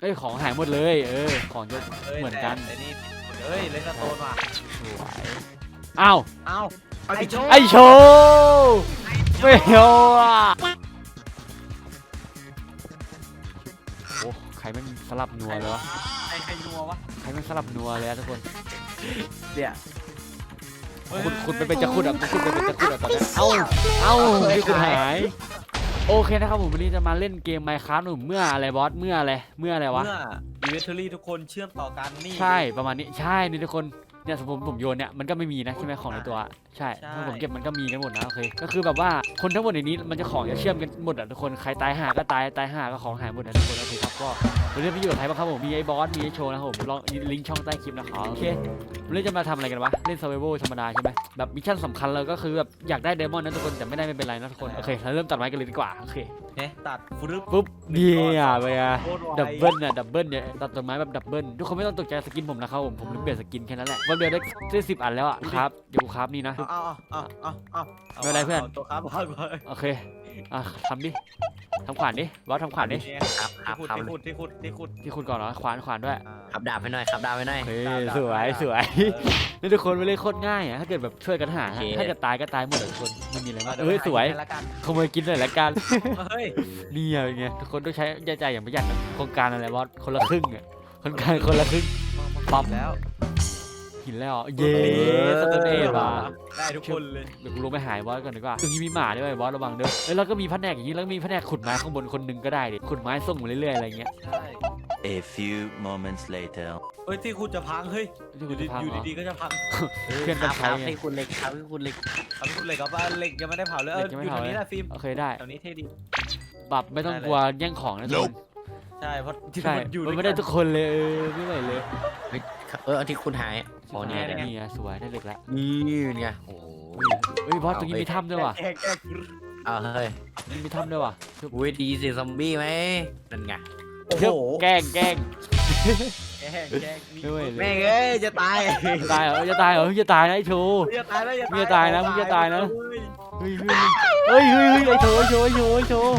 เอ้ยของหายหมดเลย เออ ของจะอ้ยเหมือนกันแต่ไอ้นี่เอ้ยเลนสโตนว่ะสวยอ้าวเอ้าไอโชไอโชว์ไม่เอาอะโอ้ใครแม่งสลับนัวเลยวะไอใครนัววะใครแม่งสลับนัวเลยอะทุกคนเนี่ยคุณคุณไปเป็นจะคุณอะคุณไปเป็นจะคุณอะตอนนี้เอ้าเอ้าที่คุณหาย โอเคนะครับผมวันนี้จะมาเล่นเกม Minecraft หนุ่มเมื่ออะไรบอสเมื่ออะไรเมื่ออะไรวะ เมื่ออิเวนทอรี่ทุกคนเชื่อมต่อกันนี่ ใช่ประมาณนี้ใช่นี่ทุกคนเนี่ยสมมติผมโยนเนี่ยมันก็ไม่มีนะใช่ไหมของในตัว ใช่ใช่ถ้าผมเก็บมันก็มีกันหมดนะโอเคก็คือแบบว่าคนทั้งหมดในนี้มันจะของจะเชื่อมกันหมดอะทุกคนใครตายห่าก็ตายตายห่าก็ของหายหมดนะทุกคนโอเคครับก็วันนี้พี่อยู่กับใครบ้างครับผมมีไอ้บอสมีไอ้โชว์นะครับผมลองลิงก์ช่องใต้คลิปนะครับโอเควันนี้จะมาทำอะไรกันวะเล่น survival ธรรมดาใช่ไหมแบบมิชชั่นสำคัญเลยก็คือแบบอยากได้ไดมอนด์นะทุกคนแต่ไม่ได้ไม่เป็นไรนะทุกคนโอเคเราเริ่มตัดไม้กันเลยดีกว่าโอเคเนี่ยตัดฟรึบปุ๊บเนี่ยไปอะโคตรไวดับเบิลน่ะดับเบิลเนี่ยตัดต้นไม้แบบดับเบิลทุกคนไม่ต้องตกใจสกินผมนะครับผมผมลืมเปลี่ยนสกินแค่นั้นแหละวันเดียวได้ได้สิบอันแล้วอะครับเดี๋ยวกูครับนี่นะเอาเอาเอาเอาเอาไม่เป็นไรเพื่อนาตัวครับเอาไปโอเค อะทำดิทำขวานดิบอสทำขวานดิเนี่ยครับครับที่ครับขุดที่ขุดที่ขุดที่คุณก่อนเหรอขวานขวานด้วยอ่าขับดาบให้หน่อยขับดาบให้หน่อย เฮ้ยดาบดาบสวยดาบสวยเออ นี่ทุกคนไม่เล่นโคตรง่ายอะถ้าเกิดแบบช่วยกันหา โอเค ถ้าเกิดตายก็ตายหมดเลยทุกคนไม่มีอะไรมากดี๋เอ้ยสวยให้ละกันขโมยกินเลยละกัน เฮ้ยนี่อะไรเงี้ยทุกคนต้องใช้ใจอย่างประหยัดนะโครงการอะไรบอสคนละครึ่งอะโครงการคนละครึ่ง ปั๊บ แล้ว หินแล้วเหรอเย้สเตนเอทว่ะได้ทุกคนเลยเดี๋ยวกูลงไปหายบอสก่อนดีกว่าตรงนี้มีหมาด้วยบอสระวังเด้อเอ้ยแล้วก็มีแผนกอย่างนี้แล้วก็มีแผนกขุดไม้ข้างบนคนหนึงก็ได้ดิขุดไม้ส่งมาเรื่อยๆอะไรเงี้ยใช่ A few moments later. เฮ้ยที่ขุดจะพังเฮ้ยที่อคุยู่ณดีจะพังอยู่เหรอดีๆก็จะพังเพื่อนกันคใช้รับไง ให้คุณเหล็กครับให้คุณเหล็กทำขุดเหล็กกับว่าเหล็กยังไม่ได้เผาเลยเออเหล็กยังไม่อยู่แถเผาวนี้เลย แหละฟิล์มโอเคได้แถวนี้เท่ดีปรับไม่ต้องได้เลยกลัวแย่งของนะทุกคนใช่เพราะที่ใช่มันอยู่มันด้วยไม่ได้กันทุกคนเลยเออไม่ไหวเลย เฮ้ย เออเอาที่คุณหายอ๋อเนี่ยนี่เนี่ยนี่ไงสวยได้เหล็กแล้วนี่เป็นไงโอ้โหเฮ้ยบอสตรงนี้มีถ้ำด้วยว่ะแกล้งแกล้งเอาเฮ้ยนี่มีถ้ำด้วยว่ะอุ้ยดีสิซอมบี้ไหมนั่นไงโอ้เดี๋ยวโหแกล้งแกล้งแกล้งแกล้งมีไม่ไหวเลยแม่งเอ้ยจะตายตายเหรอจะตายเหรอจะตายนะไอ้โชว์อย่าตายนะอย่ามึงจะตายนะมึงจะตายนะเฮ้ยเฮ้ยเฮ้ยเฮ้ยเฮ้ยไอ้โชว์ไอ้โชว์ไอ้โชว์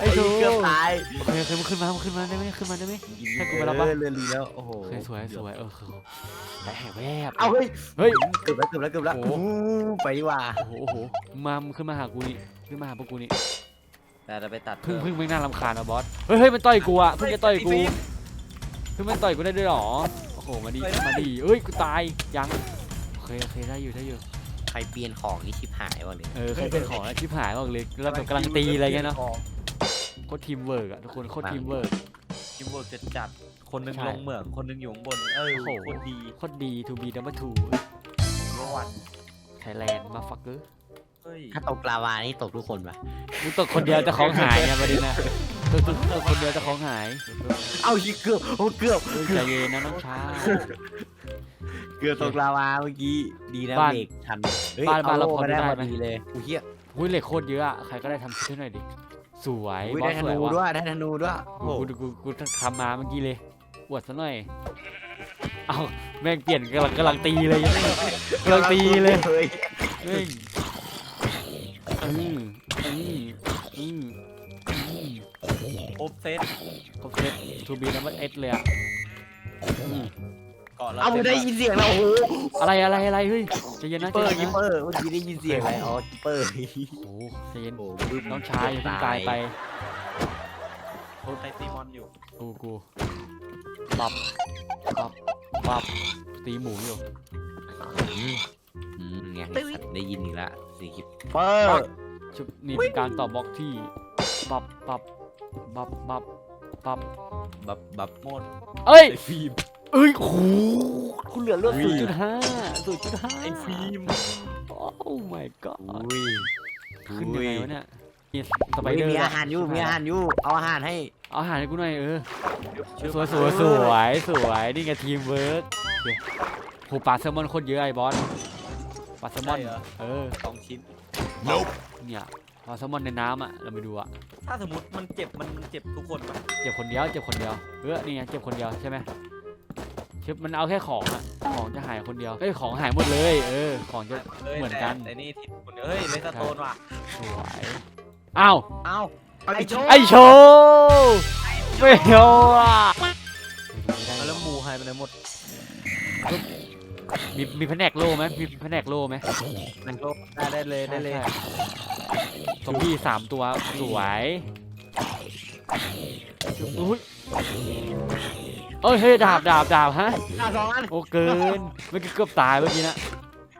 ไอ้โชว์ไอ้โชเกือบตายโอเคโอเคมันขึ้นมามันขึ้นมาได้ไหมขึ้นมาได้ไหม ให้กูไปรับปะ เออเรือลีแล้วโอ้โหโอเคสวยสวยเออคือแต่แหกแวบเอาเฮ้ยเฮ้ย เกือบแล้วเกือบแล้วเกือบแล้วโอ้โห อู้ไปดีกว่าโอ้โหโอ้โหมามึงขึ้นมาหากูนี่ขึ้นมาหาพวกกูนี่แต่จะไปตัดพึ่งพึ่งไม่น่ารำคาญนะบอสเฮ้ยเฮ้ยมันต่อยกูอะพึ่งจะต่อยกูพึ่งมันต่อยกูได้ด้วยเหรอโอ้โหมาดีมาดีเอ้ยกูตายยังโอเคโอเคได้อยู่ได้อยู่ ครเปลี่ยนของนี่ชิบหายวะเนี่ยเออใครเป็นของแล้วชิบหายบอกเลยแล้วแบบกำลังตีอะไรเงี้ยเนาะโคตรทีมเวิร์กอะทุกคนโคตรทีมเวิร์ก ทีมเวิร์กจะจัดคนหนึงใช่ ลงเหมืองคนหนึงอยู่ข้างบน เออโอ้โหคนดีโคตรดี to be number two รอดไทยแลนด์มาฟักเกอร์เฮ้ยถ้าตกลาวานี่ตกทุกคนปะมึงตกคนเดียวแต่ของหายไงประเด็นนะตกตกตกคนเดียวแต่ของหายเอาชิเกือบโอ้เกือบ เฮ้ยใจเย็นนะน้องชายเกือบตกลาวาเมื่อกี้ดีนะบ้านเบรกทันเฮ้ยบ้านบ้านเราอพอมาได้ได้พอไหม ดีเลยอุ้ยเหี้ยหุ้ยเหล็กโคตรเยอะอะใครก็ได้ทำชุดให้หน่อยดิ สวยอุ้ยบอได้สธสวยนูว่ะด้วยได้ธนูด้วยกูกูกูกูทำมาเมื่อกี้เลยอวดซะหน่อย เอาแม่งเปลี่ยนกำลังกำลังตีเลยยังไม่กำลังตีเลยเฮ้ยแม่งอืมอืมอืมอืม ครบเซตครบเซตทูบีนัมเบอร์เอสเลยอะอืม เกาะเราเอามึงได้ยินเสียงแล้วโอ้โหอะไรอะไรอะไรเฮ้ยใจเย็นกินะปใจเปอร์เย็กินปนะเปอร์เมื่อกี้ได้ยินเสียงอะไรอ๋อกิปเปอร์โอ้โหใจเย็นโอ้บึ้มน้องชายอย่าเพิ่งตายไปโคตรไทซีมอนอยู่กูกูปับปับปับตีหมูอยู่อืมอืมไงสัตว์ได้ยินอีกแล้วเสียงกิปเปอร์ ชุบนี่เป็นการตอบบล็อกที่ปับปับปับปับปับบับบับหมดเอ้ย ไอ้ฟิล์ม เอ้ยโอ้โหคุณเหลือเลือดอุ้ศูนย ย์จุดห้าศูนย์จุดห้าไอ้ฟิล์มโอ้ my god อุ้ยขึ้นยังไงวะเนี่ยมีสไปเฮ้ยเดอร์มีอาหารอยู่มีอาหารอยู่เอาอาหารให้เอาอาหารให้กูหน่อยเออชื่อสวยสวยสวยสวยนี่ไงทีมเวิร์กโอเคโหปลาแซลมอนโคตรเยอะไอ้บอสปลาแซลมอนใช่เหรอเออสองชิ้น เนี่ยปลาแซลมอนในน้ำอะเราไปดูอะถ้าสมมติมันเจ็บมันเจ็บทุกคนปะเจ็บคนเดียวเจ็บคนเดียวเออนี่ไงเจ็บคนเดียวใช่ไหม ชึบมันเอาแค่ของอะของจะหายคนเดียวเอ้ยของหายหมดเลย เออ ของจะอ้ยเหมือนกัน แต่ไอ้นี่ที่คนเฮ้ยเลสโตนว่ะสวยอ้าวเอ้าไอโชไอโชว์ไม่เอาอะหมดมีมีแผนกโลไหมมีแผนกโลไหมนั่นก็ได้ได้เลยได้เลยใช่ซอมบี้สามตัวสวยอุ้ย เอ้ยเฮ้ยดาบดาบดาบฮะดาบสองอันโอ้เกินเมื่อกี้เกือบตายเมื่อกี้นะ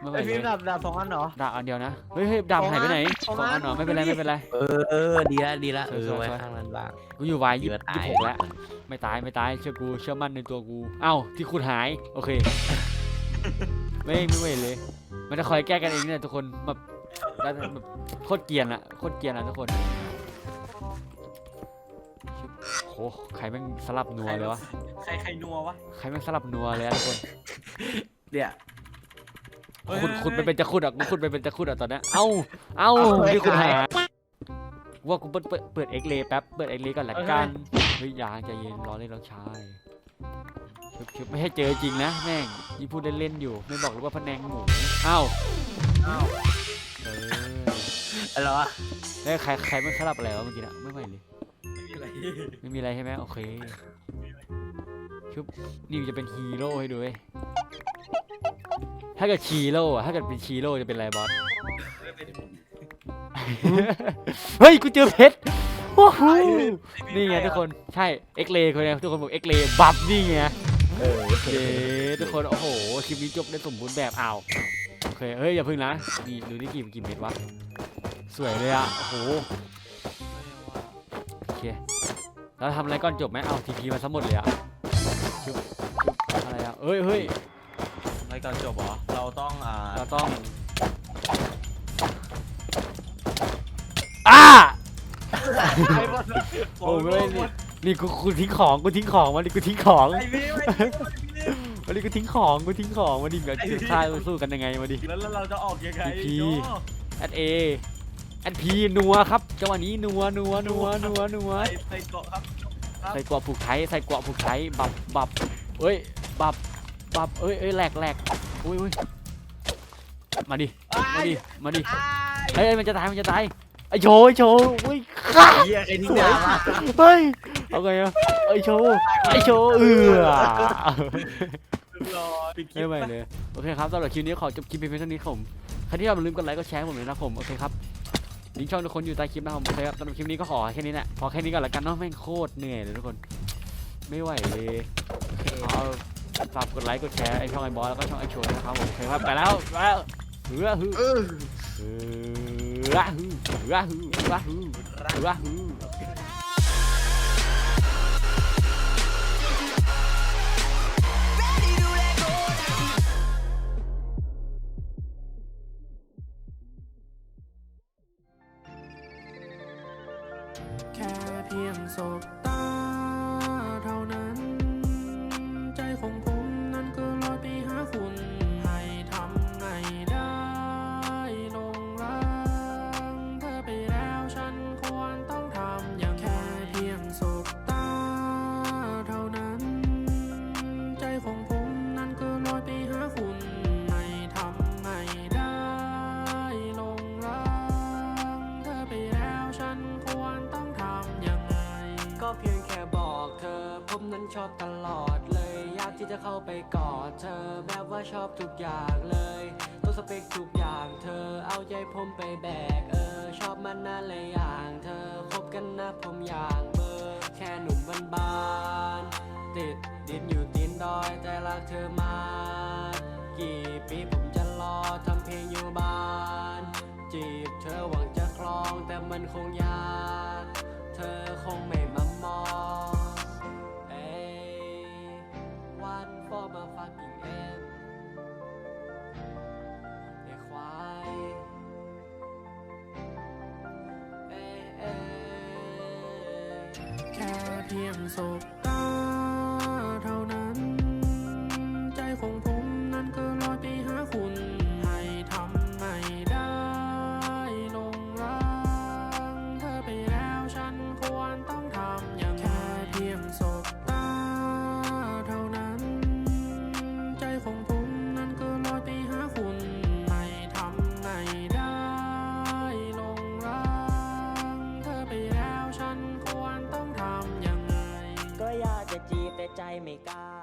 ไม่ไหวไอเลฟิยล์มดาบดาบสองอันเหรอ ดาบอันเดียวนะเฮ้ยเฮ้ยดาบหายไปไหนสองสองอัอันนเหรอไม่เป็นไรไม่เป็นไร เออเออดีละดีละเอสวยๆอไว้สวยๆข้างนั้นบ้างกูอยู่วายยี่เยสิอะบตายหกแล้วไม่ตายไม่ตายเชื่อกูเชื่อมั่นในตัวกูเอ้าที่คุณหายโอเค ไม่ไม่ไหวเลย มันจะคอยแก้กันเองเนี่ยทุกคนแบบแล้วแบบโคตรเกรียนอะโคตรเกรียนอะทุกคน โหใครแม่งสลับนัวเลยวะ ใครใครนัววะใครแม่งสลับนัวเลยอะทุกคนเดี๋ยวคุณคุณไปเป็นจะขุดอะกูขุดไปเป็นจะขุดอะตอนเนี้ยเอ้า เอ้าเอาเลยที่คุณขายหาว่ากูเปิดเปิดเปิดเอ็กเลแป๊บ เปิดเอ็กเลก่อนละกัน เฮ้ยอยางใจเย็นรอเล่นรอชายชึบชึบไม่ให้เจอจริงนะแม่งยี่พูดเล่นๆอยู่ ไม่บอกเลยว่าพะแนงหมูเอ้าอ้าว เออ อะไรวะ แล้วใครใครไม่สลับอะไรวะเมื่อกี้นะไม่ไหวเลย ไม่มีอะไรใช่ไหมโอเคชุบนี่จะเป็นฮีโร่ให้ดูเว้ยถ้าเกิดชีโร่อะถ้าเกิดเป็นชีโร่จะเป็นอะไรบอส เฮ้ยกูเจอเพชรโอ้โหนี่ไงทุกคนใช่เอ็กเลคนนี้ทุกคนบอกเอ็กเลบัฟนี่ไงเออเย้ทุกคนโอ้โหคลิปนี้จบได้สมบูรณ์แบบอ้าวโอเคเฮ้ยอย่าพึ่งนะนี่ดูนี่กี่กี่เม็ดวะสวยเลยอะโอ้โหโอเค แล้วทำอะไรก่อนจบไหมเอาทีพีมาซะหมดเลยอะชุบชุบอะไรอะเฮ้ยเฮ้ยในตอนจบเหรอ เราต้องอ่าเราต้องอ้าไอ้บอลโอ้ไม่นี่นี่กูกูทิ้งของกูทิ้งของวันนี้กูทิ้งของไอ้พี่ไอ้พี่วันนี้กูทิ้งของกูทิ้งของวันนี้แบบไอ้พี่จะฆ่าสู้กันยังไงมาดิแล้วแล้วเราจะออกยังไงพี่โจ้แอดเอ แอดพีนัวครับจังหวะนี้นัวนัวนัวนัวนัวใส่ใส่เกาะครับใส่กวาผูกไทยใส่กวาผูกไทยบับบับเอ้ยบับบับเอ้ยเอ้ยแหลกแหลกอุ้ยอุ้ยมาดิมาดิมาดิเฮ้ยเอ้ยมันจะตายมันจะตายไอโชว์ไอโชว์อุ้ยฆ่าเฮียใครทิ้งดาบมาเฮ้ยเอาไงอะไอโชว์ไอโชว์เอือรอปิดคลิไม่ปไหวเลยโอเคครับสำหรับคลิปนี้ขอจบคลิปเพียงเท่านี้ครับผมใครที่ชอบอย่าลืมกดไลค์กดแชร์ให้ผมเลยนะครับผมโอเคครับ ลิงก์ช่องทุกคนอยู่ใต้คลิปนะครับผมครับสำหรับคลิปนี้ก็ขอแค่นี้แหละพอแค่นี้ก่อนละกันเนาะแม่งโคตรเหนื่อยเลยทุกคน ไม่ไหวเลยเอาฝากกดไลค์กดแชร์ไอช่องไอบอสแล้วก็ช่องไอชว์นะครับผมโอเคครับไปแล้วไปแล้วเฮือฮือเฮือฮือเฮือฮือเฮือฮือเฮือฮือ แค่เพียงสบตาเท่านั้น ชอบตลอดเลย อยากที่จะเข้าไปกอดเธอ แม้ว่าชอบทุกอย่างเลยตัวสเปคทุกอย่างเธอเอาใจผมไปแบก เออ ชอบมันนั่นเลยอย่างเธอคบกันนะผมอย่างเบอร์ แค่หนุ่มบ้านๆติดดินอยู่ตีนดอยแต่รักเธอมา แค่ ไม่กล้า